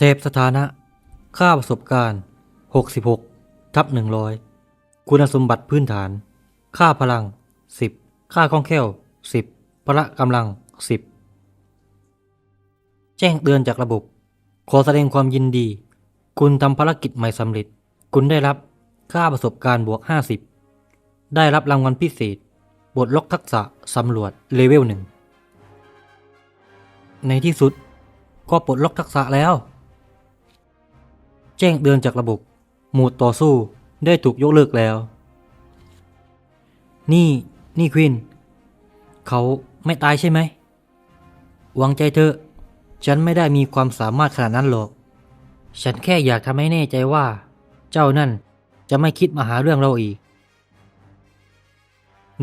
เทพสถานะ ค่าประสบการณ์ 66 ทับ 100 คุณสมบัติพื้นฐาน ค่าพลัง 10 ค่าคล่องแคล่ว 10 พละกำลัง 10 แจ้งเตือนจากระบบ ขอแสดงความยินดี คุณทำภารกิจใหม่สำเร็จ คุณได้รับค่าประสบการณ์บวก 50 ได้รับรางวัลพิเศษ บทล็อกทักษะสำรวจเลเวลหนึ่ง ในที่สุดก็ปลดล็อกทักษะแล้ว แจ้งเตือนจากระบบหมูดต่อสู้ได้ถูกยกเลิกแล้ว นี่นี่ควิน เขาไม่ตายใช่ไหมวางใจเถอะ ฉันไม่ได้มีความสามารถขนาดนั้นหรอก ฉันแค่อยากทำให้แน่ใจว่า เจ้านั่นจะไม่คิดมาหาเรื่องเราอีก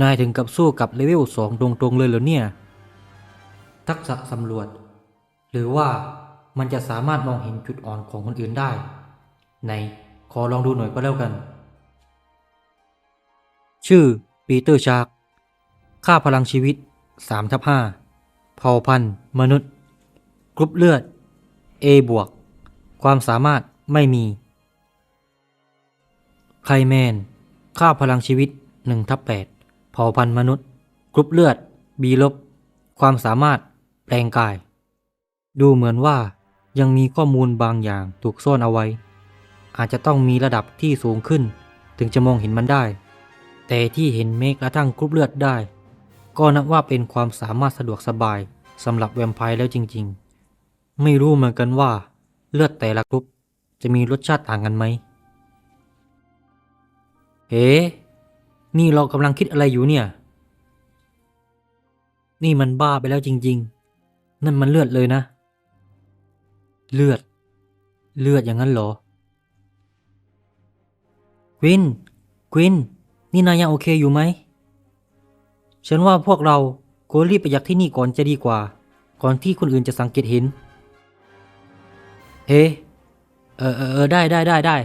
นายถึงกับสู้กับเลเวลสองตรงๆเลยเหรอเนี่ย ทักษะสำรวจ หรือว่ามันจะสามารถมองเห็นจุดอ่อนของคนอื่นได้ ไหน ขอลองดูหน่อยก็แล้วกัน ชื่อ ปีเตอร์ชาร์กค่าพลังชีวิต3ทับ5เผ่าพันธุ์ มนุษย์ กรุ๊ปเลือด A บวก ความสามารถไม่มีไคแมน ค่าพลังชีวิต1ทับ8เผ่าพันธุ์มนุษย์ กรุ๊ปเลือด B ลบ ความสามารถแปลงกาย ดูเหมือนว่ายังมีข้อมูลบางอย่างถูกซ่อนเอาไว้ อาจจะต้องมีระดับที่สูงขึ้น ถึงจะมองเห็นมันได้ แต่ที่เห็นเมฆกระทั่งกรุ๊ปเลือดได้ ก็นับว่าเป็นความสามารถสะดวกสบายสำหรับแวมไพร์แล้วจริงๆ ไม่รู้เหมือนกันว่า เลือดแต่ละกรุ๊ปจะมีรสชาติต่างกันไหมเฮ้นี่เรากำลังคิดอะไรอยู่เนี่ย นี่มันบ้าไปแล้วจริง ๆ นั่นมันเลือดเลยนะ เลือด เลือดอย่างนั้นเหรอ วินควิน นี่นายยังโอเคอยู่ไหม ฉันว่าพวกเราควรรีบไปจากที่นี่ก่อนจะดีกว่า ก่อนที่คนอื่นจะสังเกตเห็น เฮ้ เออเออเออได้ได้ได้ได้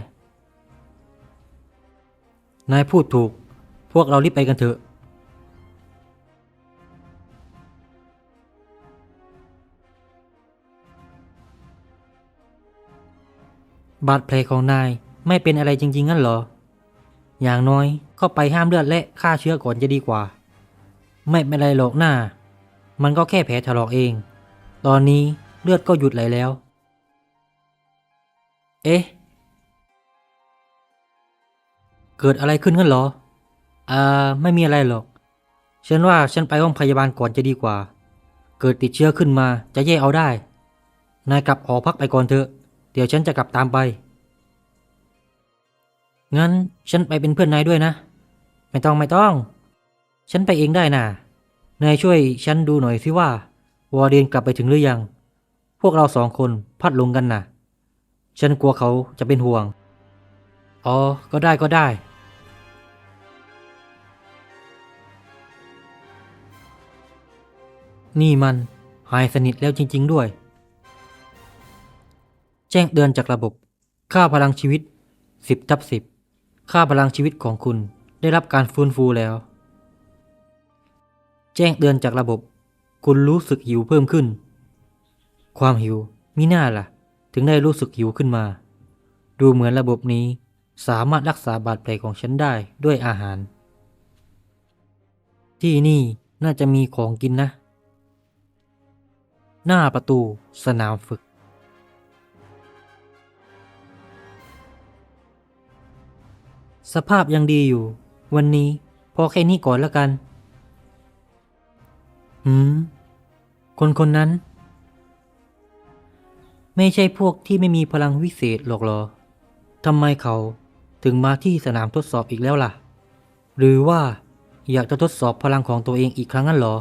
นายพูดถูก พวกเรารีบไปกันเถอะบาดแผลของนายไม่เป็นอะไรจริงๆงั้นเหรอ อย่างน้อยก็ไปห้ามเลือดและฆ่าเชื้อก่อนจะดีกว่า ไม่เป็นไรหรอกหน้า มันก็แค่แผลถลอกเอง ตอนนี้เลือดก็หยุดไหลแล้ว เอ๊ะ เกิดอะไรขึ้นกันหรอ อ่า ไม่มีอะไรหรอก ฉันว่าฉันไปห้องพยาบาลก่อนจะดีกว่า เกิดติดเชื้อขึ้นมาจะแย่เอาได้ นายกลับหอพักไปก่อนเถอะ เดี๋ยวฉันจะกลับตามไป งั้นฉันไปเป็นเพื่อนนายด้วยนะ ไม่ต้องไม่ต้อง ฉันไปเองได้น่ะนายช่วยฉันดูหน่อยสิว่า วอร์เดนกลับไปถึงหรือยัง พวกเราสองคนพัดลงกันน่ะ ฉันกลัวเขาจะเป็นห่วง อ๋อ ก็ได้ก็ได้ นี่มันหายสนิทแล้วจริง ๆ ด้วย แจ้งเตือนจากระบบ ค่าพลังชีวิต 10ทับ10 ค่าพลังชีวิตของคุณได้รับการฟื้นฟูแล้ว แจ้งเตือนจากระบบ คุณรู้สึกหิวเพิ่มขึ้น ความหิวมิน่าล่ะ ถึงได้รู้สึกหิวขึ้นมา ดูเหมือนระบบนี้สามารถรักษาบาดแผลของฉันได้ด้วยอาหาร ที่นี่น่าจะมีของกินนะ หน้าประตูสนามฝึก สภาพยังดีอยู่ วันนี้พอแค่นี้ก่อนแล้วกัน หืม คนคนนั้น ไม่ใช่พวกที่ไม่มีพลังวิเศษหรอกเหรอทำไมเขาถึงมาที่สนามทดสอบอีกแล้วล่ะ หรือว่าอยากจะทดสอบพลังของตัวเองอีกครั้งนั้นเหรอ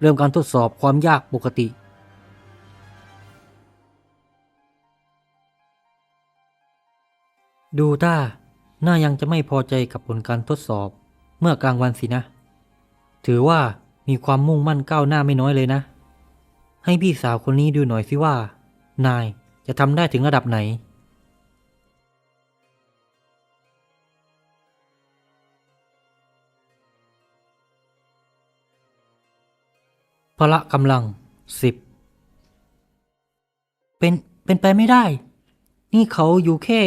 เริ่มการทดสอบความยากปกติ ดูท่าน่ายังจะไม่พอใจกับผลการทดสอบเมื่อกลางวันสินะ ถือว่ามีความมุ่งมั่นก้าวหน้าไม่น้อยเลยนะ ให้พี่สาวคนนี้ดูหน่อยสิว่า นายจะทำได้ถึงระดับไหน พละกำลังสิบเป็นเป็นไปไม่ได้ นี่เขาอยู่แค่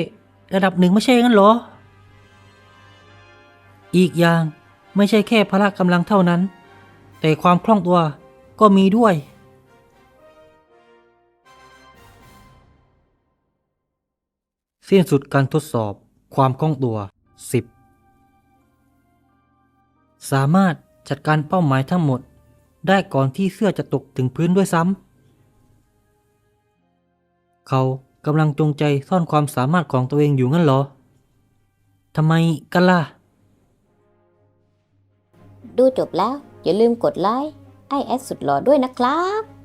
ระดับหนึ่งไม่ใช่งั้นเหรอ อีกอย่างไม่ใช่แค่พละกำลังเท่านั้น แต่ความคล่องตัวก็มีด้วย สิ้นสุดการทดสอบความคล่องตัว 10 สามารถจัดการเป้าหมายทั้งหมดได้ก่อนที่เสื้อจะตกถึงพื้นด้วยซ้ำ เขา กำลังจงใจซ่อนความสามารถของตัวเองอยู่งั้นเหรอ ทำไมกันล่ะ ดูจบแล้ว อย่าลืมกดไลค์ไอแอดสุดหล่อด้วยนะครับ